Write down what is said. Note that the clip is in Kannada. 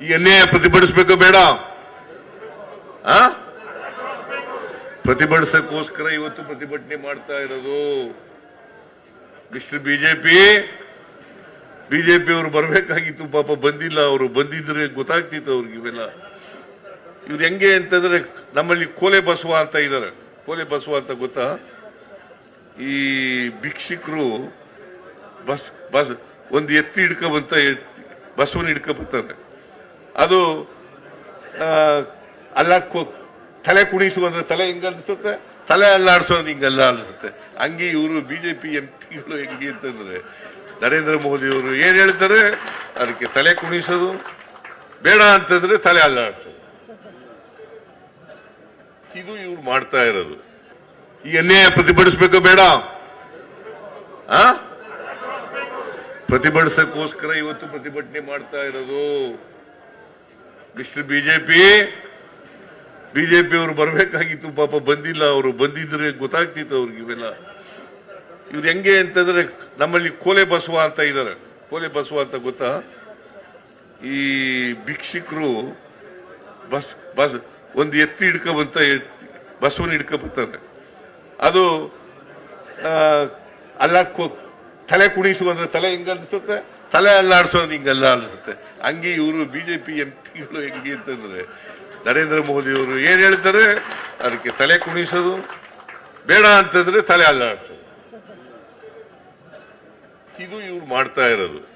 ಈ ಅನ್ಯಾಯ ಪ್ರತಿಭಟಿಸ್ಬೇಕು ಬೇಡ. ಆ? ಪ್ರತಿಭಟಿಸಕ್ಕೋಸ್ಕರ ಇವತ್ತು ಪ್ರತಿಭಟನೆ ಮಾಡ್ತಾ ಇರೋದು. Mister BJP. ಬಿಜೆಪಿ ಅವರು ಬರಬೇಕಾಗಿತ್ತು, ಪಾಪ ಬಂದಿಲ್ಲ ಅವರು. ಬಂದಿದ್ರೆ ಗೊತ್ತಾಗ್ತಿತ್ತು ಅವ್ರಿಗೆ ಇವೆಲ್ಲ. ಇವ್ರು ಹೆಂಗೆ ಅಂತಂದ್ರೆ ನಮ್ಮಲ್ಲಿ ಕೋಲೆ ಬಸವ ಅಂತ ಇದ್ದಾರೆ ಕೋಲೆ ಬಸವ ಅಂತ ಗೊತ್ತಾ? ಈ ಭಿಕ್ಷಿಕರು ಬಸ್ ಬಸ್, ಒಂದು ಎತ್ತಿ ಹಿಡ್ಕೊ ಬಂತ ಬಸವನ ಹಿಡ್ಕೊ ಬರ್ತಾರೆ. ಅದು ಅಲ್ಲ ತಲೆ ಕುಣಿಸು ಅಂದ್ರೆ ತಲೆ ಹಿಂಗೆ ತಲೆ ಅಲ್ಲಾಡ್ಸೋದು ಹಿಂಗಲ್ಲ ಅನ್ಸುತ್ತೆ ಹಂಗೆ ಇವರು ಬಿ ಜೆ ಪಿ ಎಂ ಪಿಗಳು ಹೆಂಗೆ ಅಂತಂದ್ರೆ, ನರೇಂದ್ರ ಮೋದಿ ಅವರು ಏನ್ ಹೇಳ್ತಾರೆ ಅದಕ್ಕೆ ತಲೆ ಕುಣಿಸೋದು. ಬೇಡ ಅಂತಂದ್ರೆ ತಲೆ ಅಲ್ಲಾಡಿಸೋದು. ಇದು ಇವ್ರು ಮಾಡ್ತಾ ಇರೋದು. ಈ ಅನ್ಯಾಯ ಪ್ರತಿಭಟಿಸ್ಬೇಕು ಬೇಡ. ಆ? ಪ್ರತಿಭಟಿಸಕ್ಕೋಸ್ಕರ ಇವತ್ತು ಪ್ರತಿಭಟನೆ ಮಾಡ್ತಾ ಇರೋದು. ಮಿಸ್ಟರ್ ಬಿಜೆಪಿ ಬಿಜೆಪಿ ಅವರು ಬರಬೇಕಾಗಿತ್ತು, ಪಾಪ ಬಂದಿಲ್ಲ, ಅವರು ಬಂದಿದ್ರೆ ಗೊತ್ತಾಗ್ತಿತ್ತು ಅವ್ರಿಗೆ ಇವೆಲ್ಲ. ಇವ್ರು ಹೆಂಗೆ ಅಂತಂದ್ರೆ ನಮ್ಮಲ್ಲಿ ಕೋಲೆ ಬಸವ ಅಂತ ಇದ್ದಾರೆ ಕೋಲೆ ಬಸವ ಅಂತ ಗೊತ್ತಾ? ಈ ಭಿಕ್ಷಿಕರು ಬಸ್ ಬಸ್, ಒಂದು ಎತ್ತಿ ಹಿಡ್ಕೊಬಂತ ಬಸವನ ಹಿಡ್ಕ ಬರ್ತಾರೆ ಅದು ಅಲ್ಲ ತಲೆ ಕುಣಿಸು ಅಂದ್ರೆ ತಲೆ ಹೆಂಗ ಅನ್ಸುತ್ತೆ ತಲೆ ಅಲ್ಲಾಡ್ಸೋದು ಹಿಂಗೆಲ್ಲ ಅನ್ಸುತ್ತೆ. ಹಂಗೆ ಇವರು ಬಿ ಜೆ ಪಿ ಎಂ ಪಿಗಳು ಹೆಂಗೆ ಅಂತಂದರೆ ನರೇಂದ್ರ ಮೋದಿ ಅವರು ಏನ್ ಹೇಳ್ತಾರೆ? ಅದಕ್ಕೆ ತಲೆ ಕುಣಿಸೋದು. ಬೇಡ ಅಂತಂದ್ರೆ ತಲೆ ಅಲ್ಲಾಡ್ಸೋದು. ಇದು ಇವ್ರು ಮಾಡ್ತಾ ಇರೋದು.